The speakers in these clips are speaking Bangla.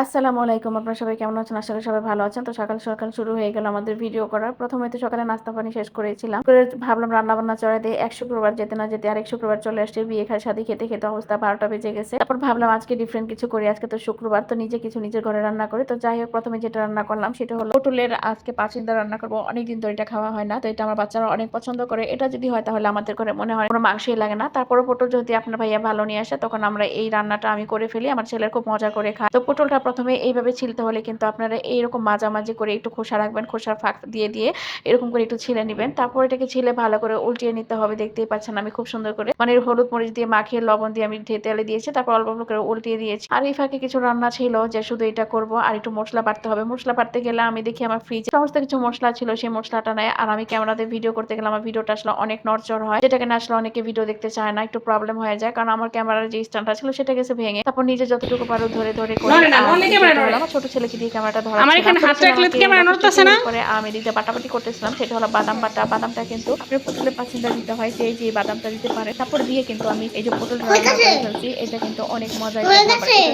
আসসালামু আলাইকুম, আপনারা সবাই কেমন আছেন? আশা করি সবাই ভালো আছেন। তো সকাল সকাল শুরু হয়ে গেল আমাদের ভিডিও করা প্রথমে তো সকালে নাস্তা পানি শেষ করেছিলাম। করে ভাবলাম রান্না বান্না চড়ে দিয়ে এক শুক্রবার যেতে না যেতে আর আরেক শুক্রবার চলে আসছে। বিয়ে খায় শাদি খেতে খেতে অবস্থা বারোটা বেজে গেছে। তারপর ভাবলাম আজকে ডিফারেন্ট কিছু করি। আজকে তো শুক্রবার, তো নিজে কিছু নিজের ঘরে রান্না করি। তো যাই হোক, প্রথমে যেটা রান্না করলাম সেটা হলো পটলের আজকে পাঁচিন্দা রান্না করব। অনেকদিন তো এটা খাওয়া হয় না। তো এটা আমার বাচ্চারা অনেক পছন্দ করে। এটা যদি হয় তাহলে আমাদের ঘরে মনে হয় কোনো মাংসই লাগে না। তারপরে পটল যদি আপনার ভাইয়া ভালো নিয়ে আসে, তখন আমরা এই রান্নাটা আমি করে ফেলি। আমার ছেলের খুব মজা করে খায়। তো পটলটা প্রথমে এইভাবে ছিলতে হলে কিন্তু আপনারা এইরকম মাঝামাঝি করে একটু খোসা রাখবেন খোসার ফাঁক দিয়ে দিয়ে এরকম করে একটু ছিলে নেবেন। তারপর এটাকে ছিলে ভালো করে উল্টিয়ে নিতে হবে দেখতেই পাচ্ছেন আমি খুব সুন্দর করে। মানে হলুদ মরিচ দিয়ে মাখিয়ে লবণ দিয়ে আমি তেলে দিয়েছি তারপর অল্প অল্প করে উল্টিয়ে দিয়েছি। আর এই ফাঁকে কিছু রান্না ছিল যে শুধু এটা করব আর একটু মশলা বাড়তে হবে। মশলা বাড়তে গেলে আমি দেখি আমার ফ্রিজে সমস্ত কিছু মশলা ছিল সেই মশলাটা নেয় আর আমি ক্যামেরাতে ভিডিও করতে গেলে আমার ভিডিওটা আসলে অনেক নড়চড় হয়। যেটাকে না আসলে অনেকে ভিডিও দেখতে চায় না একটু প্রবলেম হয়ে যায়। কারণ আমার ক্যামেরার যে স্ট্যান্ডটা ছিল সেটা গেছে ভেঙে। তারপর নিজে যতটুকু পারো ধরে ধরে করে নড়ে না, আর নড়লে video ক্যামেরা নড়ে। আমার ছোট ছেলেকে দিয়ে ক্যামেরাটা ধরা আমার এখানে হাত রাখলে ক্যামেরা নড়তেছে না। করে আমি দিতে বাটাবাটি করতেছিলাম সেটা হলো বাদাম বাটা বাদামটা কিন্তু আপনার পটলের পাচিন্দা দিতে হয় যে যে বাদামটা দিতে পারে। তারপর দিয়ে কিন্তু আমি এই যে পটল ফেলছি এটা কিন্তু অনেক মজা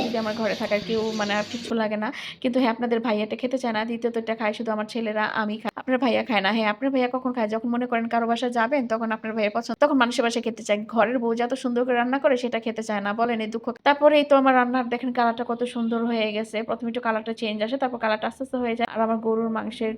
যদি আমার ঘরে থাকার কেউ মানে আর কিছু লাগে না। কিন্তু হ্যাঁ আপনাদের ভাইয়াটা খেতে চায় না। দ্বিতীয়ত এটা খায় শুধু আমার ছেলেরা আমি খাই। আপনার ভাইয়া খায় না। হ্যাঁ আপনার ভাইয়া কখন খায়? যখন মনে করেন কারও বাসা যাবেন তখন আপনার ভাইয়ের পছন্দ তখন মানুষের বাসায় খেতে চায়। ঘরের বউ যত সুন্দর করে রান্না করে সেটা খেতে চায় না। বলেন এই দুঃখ। তারপরে এই তো আমার রান্নার দেখেন কালারটা কত সুন্দর হয়ে গেছে। প্রথমে একটু কালারটা চেঞ্জ আসে, তারপর কালারটা আস্তে আস্তে হয়ে যায়। আর আমার গরুর মাংসের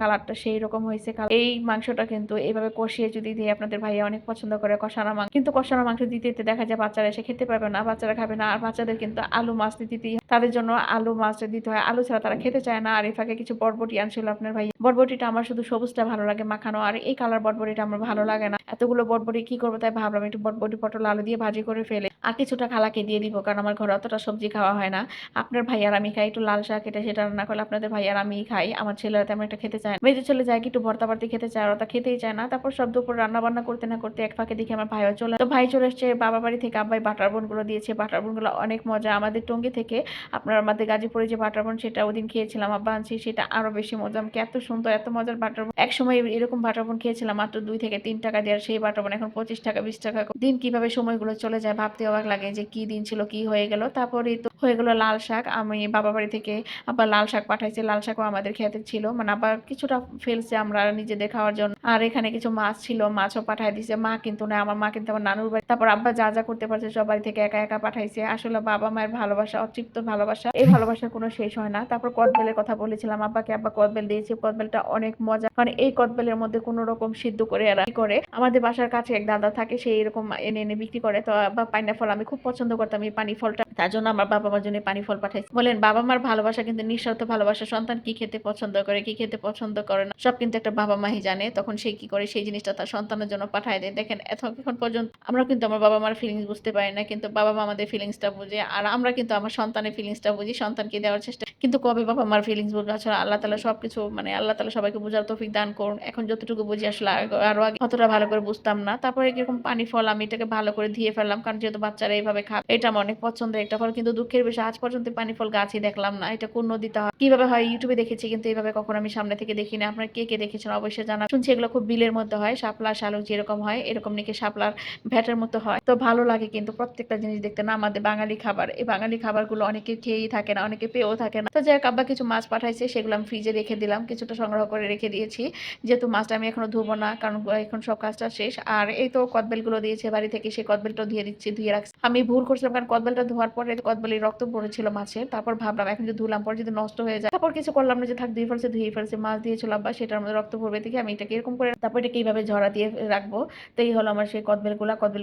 কালারটা সেই রকম হয়েছে। এই মাংসটা কিন্তু এইভাবে কষিয়ে যদি দিয়ে আপনাদের ভাইয়া অনেক পছন্দ করে কষানো মাংস, কিন্তু কষানো মাংস দিতে দিতে দেখা যায় বাচ্চারা এসে খেতে পারবে না, বাচ্চারা খাবে না। আর বাচ্চাদের কিন্তু আলু মাছ দিতেই হয়। তাদের জন্য আলু মাছ দিতে হয়। আলু ছাড়া তারা খেতে চায় না। আর এই ফাঁকে কিছু বরবটি আনছিল আপনার ভাই বরবটিটা আমার শুধু সবুজটা ভালো লাগে মাখানো। আর এই কালার বরবটিটা আমার ভালো লাগে না। এতগুলো বরবটি কি করব তাই ভাবলাম একটু বরবটি পটল আলু দিয়ে ভাজি করে ফেলে। আর কিছুটা খালাকে দিয়ে দিব, কারণ আমার ঘরে অতটা সবজি খাওয়া হয় না। আপনার ভাই আর আমি খাই, একটু লাল শাক এটা সেটা রান্না করলে আপনাদের ভাই আর আমি খাই। আমার ছেলেরা তেমন একটা খেতে চায় না। মেজে চলে যায় কি একটু ভর্তা ভর্তি খেতে চায় ওটা খেতেই চায় না। তারপর সব দুপুর রান্না বান্না করতে না করতে এক ফাঁকে দেখি আমার ভাইও চলে, তো ভাই চলে এসছে বাবা বাড়ি থেকে, আব্বাই বাটার বোনগুলো দিয়েছে। বাটার বোনগুলো অনেক মজা। আমাদের টঙ্গি থেকে আপনার আমাদের গাজীপুরে যে বাটার বোন, সেটা ওদিন খেয়েছিলাম। আব্বা আনছি, সেটা আরও বেশি মজা। আমাকে এত সুন্দর, এত মজার বাটার বোন। এক সময় এরকম বাটার বোন খেয়েছিলাম, মাত্র দুই থেকে তিন টাকা দেওয়ার সেই বাটার বোন এখন পঁচিশ টাকা, বিশ টাকা। দিন কীভাবে সময়গুলো চলে যায় ভাবতে অবাক লাগে যে কি দিন ছিল কি হয়ে গেল। তারপরে তো হয়ে গেলো লাল শাক। আমি বাবা বাড়ি থেকে আবার লাল শাক পাঠাইছে। লাল শাকও আমাদের খেতে ছিল। মানে আবার কিছুটা ফেলছে আমরা নিজেদের খাওয়ার জন্য। আর এখানে কিছু মাছ ছিল, মাছও পাঠাই দিছে। মা কিন্তু না আমার মা কিন্তু আমার নানুর বাড়ি। তারপর আব্বা যা যা করতে পারছে সব বাড়ি থেকে একা একা পাঠাইছে। আসলে বাবা মায়ের ভালোবাসা, অতৃপ্ত ভালোবাসা, এই ভালোবাসার কোনো শেষ হয় না। তারপর কদবেলের কথা বলেছিলাম, আব্বাকে আব্বা কদবেল দিয়েছে। কদবেলটা অনেক মজা। কারণ এই কদবেলের মধ্যে কোনো রকম সিদ্ধ করে এরা করে? আমাদের বাসার কাছে এক দাদা থাকে সেই এরকম এনে এনে বিক্রি করে। তো আব্বা পাইনা ফল আমি খুব পছন্দ করতাম। এই পানি ফলটা তার জন্য আমার বাবা মার জন্য পানি ফল পাঠাইছে। বলেন, বাবা মার ভালোবাসা কিন্তু নিঃস্বার্থ ভালোবাসা। সন্তান কি খেতে পছন্দ করে, কি খেতে পছন্দ করে না? সব কিন্তু একটা বাবা মাই জানে। তখন সে কি করে? সেই জিনিসটা তার সন্তানের জন্য পাঠায় দেয়। দেখেন এতক্ষণ পর্যন্ত আমরা কিন্তু আমার বাবা মার ফিলিংস বুঝতে পারি না। কিন্তু বাবা মা আমাদের ফিলিংসটা বুঝে। আর আমরা কিন্তু আমার সন্তানের ফিলিংসটা বুঝি। সন্তানকে দেওয়ার চেষ্টা কিন্তু কবে বাবা মার ফিলিংস বুঝব আসলে আল্লাহ তালা সবকিছু মানে আল্লাহ তালা সবাইকে বোঝার তৌফিক দান করুন। এখন যতটুকু বুঝি আসলে আরও আগে অতটা ভালো করে বুঝতাম না। তারপরে এরকম পানি ফল আমি এটাকে ভালো করে ধুয়ে ফেললাম, কারণ যেহেতু বাচ্চারা এইভাবে খাবে এটা আমার অনেক পছন্দের একটা ফল। কিন্তু দুঃখের বিষয়, আজ পর্যন্ত পানি ফল গাছই দেখলাম না। এটা কোন নদীতে হয়? কীভাবে হয়? ইউটিউবে দেখেছি, কিন্তু এইভাবে কখনো আমি সামনে থেকে দেখিনি। আপনারা কে কে দেখেছেন অবশ্যই জানা শুনছি এগুলো খুব বিলের মধ্যে হয়, শাপলা, শালুক যেরকম হয়, এরকম নাকি শাপলার ভ্যাটের মতো হয়। তো ভালো লাগে কিন্তু প্রত্যেকটা জিনিস দেখতে না। আমাদের বাঙালি খাবার, এই বাঙালি খাবারগুলো অনেকে খেয়েই থাকে না, অনেকে পেয়েও থাকে না। তো যাই হোক আব্বা কিছু মাছ পাঠাইছে, সেগুলো আমি ফ্রিজে রেখে দিলাম, কিছুটা সংগ্রহ করে রেখে দিয়েছি। যেহেতু মাছটা আমি এখনও ধুবো না, কারণ এখন সব কাজটা শেষ। আর এই তো কদবেলগুলো দিয়েছে বাড়ি থেকে, সেই কদবেলটা ধুয়ে দিচ্ছি, ধুয়ে রাখছি। আমি ভুল করছিলাম, কারণ কদবেলটা ধোয়ার পরে কদবেলের রক্ত পড়েছিল মাছের তারপর ভাবলাম, এখন যদি ধুলাম, পরে যদি নষ্ট হয়ে যায়, তারপর কিছু করলাম না যে থাক, ধুয়ে ফেলছে ধুয়ে ফেলছে, মাছ দিয়েছিল আব্বা, সেটার মধ্যে রক্ত পড়বে দেখে, আমি এটাকে এরকম করে, তারপর এটাকে এইভাবে ঝরা দিয়ে রাখব। তো এই হলো আমার সেই কদবেলগুলা। কদবেল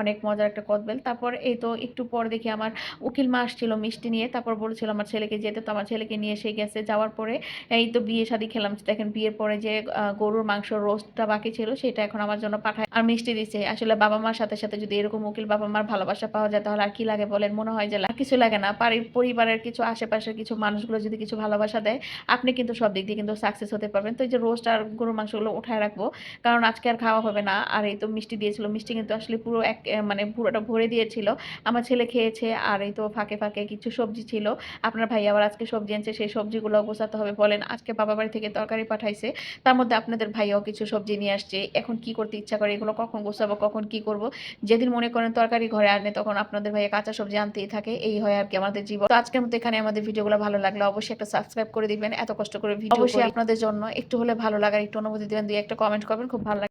অনেক মজার একটা কদবেল। তারপর এই তো একটু পর দেখি আমার উকিল মা আসছিল মিষ্টি নিয়ে, তারপর বলেছিল আমার ছেলেকে যেতে আমার ছেলেকে নিয়ে এসে গেছে। যাওয়ার পরে এই তো বিয়ে শাদি খেলাম। দেখেন বিয়ের পরে যে গরুর মাংস রোস্টটা বাকি ছিল, সেটা এখন আমার জন্য পাঠায় আর মিষ্টি দিচ্ছে আসলে বাবা মার সাথে সাথে যদি এরকম উকিল বাবা মার ভালোবাসা পাওয়া যায়, তাহলে আর কি লাগে বলেন? মনে হয় যে কিছু লাগে না। পারি- পরিবারের কিছু, আশেপাশের কিছু মানুষগুলো যদি কিছু ভালোবাসা দেয়, আপনি কিন্তু সব দিক দিয়ে কিন্তু সাকসেস হতে পারবেন। তো এই যে রোস্ট আর গরুর মাংসগুলো উঠায় রাখব, কারণ আজকে আর খাওয়া হবে না। আর এই তো মিষ্টি দিয়েছিল। মিষ্টি কিন্তু আসলে পুরো এক মানে পুরোটা ভরে দিয়েছিল। আমার ছেলে খেয়েছে আর এই তো ফাঁকে ফাঁকে কিছু সবজি ছিল। আপনার ভাই আবার আজকে আজকে সবজি আনছে সেই সবজিগুলো গোছাতে হবে। বলেন আজকে বাবা বাড়ি থেকে তরকারি পাঠাইছে তার মধ্যে আপনাদের ভাইয়াও কিছু সবজি নিয়ে আসছে। এখন কি করতে ইচ্ছা করে এগুলো কখন গোছাবো কখন কি করব? যেদিন মনে করেন তরকারি ঘরে আনে তখন আপনাদের ভাইয়া কাঁচা সবজি আনতেই থাকে। এই হয় আর কি আমাদের জীবন। তো আজকের মতো এখানে আমাদের ভিডিওগুলো ভালো লাগলে অবশ্যই একটা সাবস্ক্রাইব করে দিবেন। এত কষ্ট করে ভিডিও অবশ্যই আপনাদের জন্য একটু হলে ভালো লাগার একটু অনুমতি দিবেন দুই একটা কমেন্ট করবেন খুব ভালো লাগে